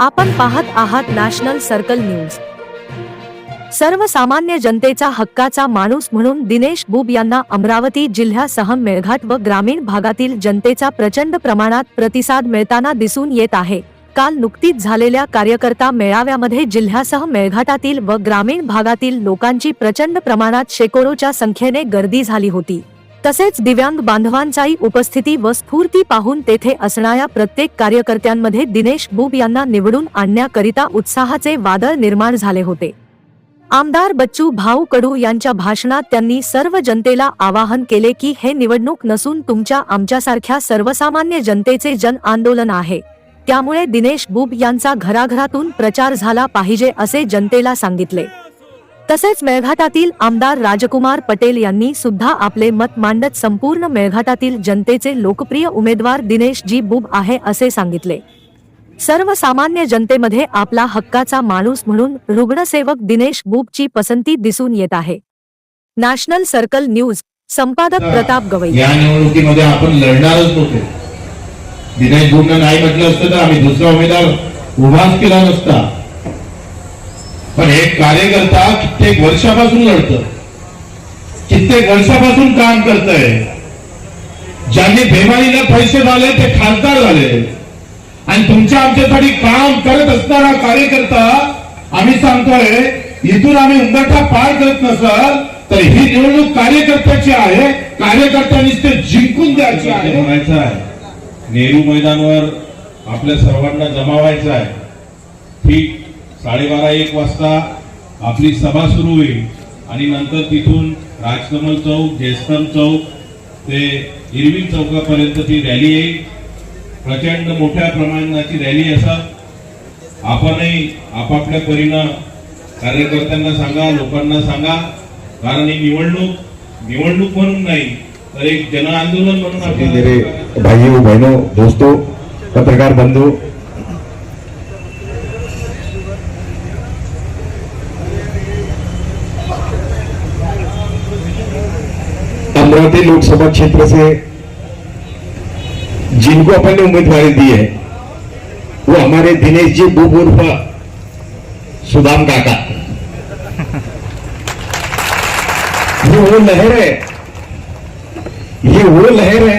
आपण पाहत आहात नॅशनल सर्कल न्यूज. सर्वसामान्य जनतेचा हक्काचा माणूस म्हणून दिनेश बुब यांना अमरावती जिल्ह्यासह मेळघाट व ग्रामीण भागातील जनतेचा प्रचंड प्रमाणात प्रतिसाद मिळताना दिसून येत आहे. काल नुकतीच झालेल्या कार्यकर्ता मेळाव्यामध्ये जिल्ह्यासह मेळघाटातील व ग्रामीण भागातील लोकांची प्रचंड प्रमाणात शेकडोच्या संख्येने गर्दी झाली होती. तसेच दिव्यांग बांधवांचाही उपस्थिती व स्फूर्ती पाहून तेथे असणाऱ्या प्रत्येक कार्यकर्त्यांमध्ये दिनेश बुब यांना निवडून आणण्याकरिता उत्साहाचे वादळ निर्माण झाले होते. आमदार बच्चू भाऊ कडू यांच्या भाषणात त्यांनी सर्व जनतेला आवाहन केले की हे निवडणूक नसून तुमच्या आमच्यासारख्या सर्वसामान्य जनतेचे जन आंदोलन आहे. त्यामुळे दिनेश बुब यांचा घराघरातून प्रचार झाला पाहिजे असे जनतेला सांगितले. तसेच मेळघाटातील आमदार राजकुमार पटेल यांनी सुद्धा आपले मत मांडत संपूर्ण मेळघाटातील जनतेचे लोकप्रिय उमेदवार दिनेश जी बुब आहे असे सांगितले. सर्वसामान्य जनतेमध्ये आपला हक्काचा माणूस म्हणून रुग्णसेवक दिनेश बुबची पसंती दिसून येत आहे. नॅशनल सर्कल न्यूज संपादक प्रताप गवई. या निवडणुकीमध्ये आपण लढणारच नव्हतो दिनेश गुंड नाही म्हटलं असतं तर आम्ही दुसरा उमेदवार उभाच केला नसता. पण एक कार्यकर्ता कित्येक वर्षापासून लढत कित्येक वर्षापासून काम करतय. ज्यांनी बेमारीला पैसे झाले ते खासदार झाले. आणि तुमच्या आमच्यासाठी काम करत असणारा कार्यकर्ता आम्ही सांगतोय इथून आम्ही उंबरठा पार करत नसल तर ही निवडणूक कार्यकर्त्याची आहे. कार्यकर्त्यांनीच ते जिंकून द्यायची आहे. म्हणायचं आहे नेहरू मैदानवर आपल्या सर्वांना जमावायचं आहे. ठीक साडेबारा एक वाजता आपली सभा सुरू होईल. आणि नंतर तिथून राजकमल चौक जयस्तंभ चौक ते इरविन चौकापर्यंत ती रॅली येईल. प्रचंड मोठ्या प्रमाणाची रॅली असत आपणही आपापल्या परीनं कार्यकर्त्यांना सांगा लोकांना सांगा. कारण ही निवडणूक निवडणूक म्हणून नाही तर एक जन आंदोलन म्हणून भाइयों बहनों दोस्तों पत्रकार बंधु अमरावती लोकसभा क्षेत्र से जिनको अपन ने उम्मीदवारी दी है, वो हमारे दिनेश जी बुब सुदाम काका। ये वो लहर है। ये वो लहर है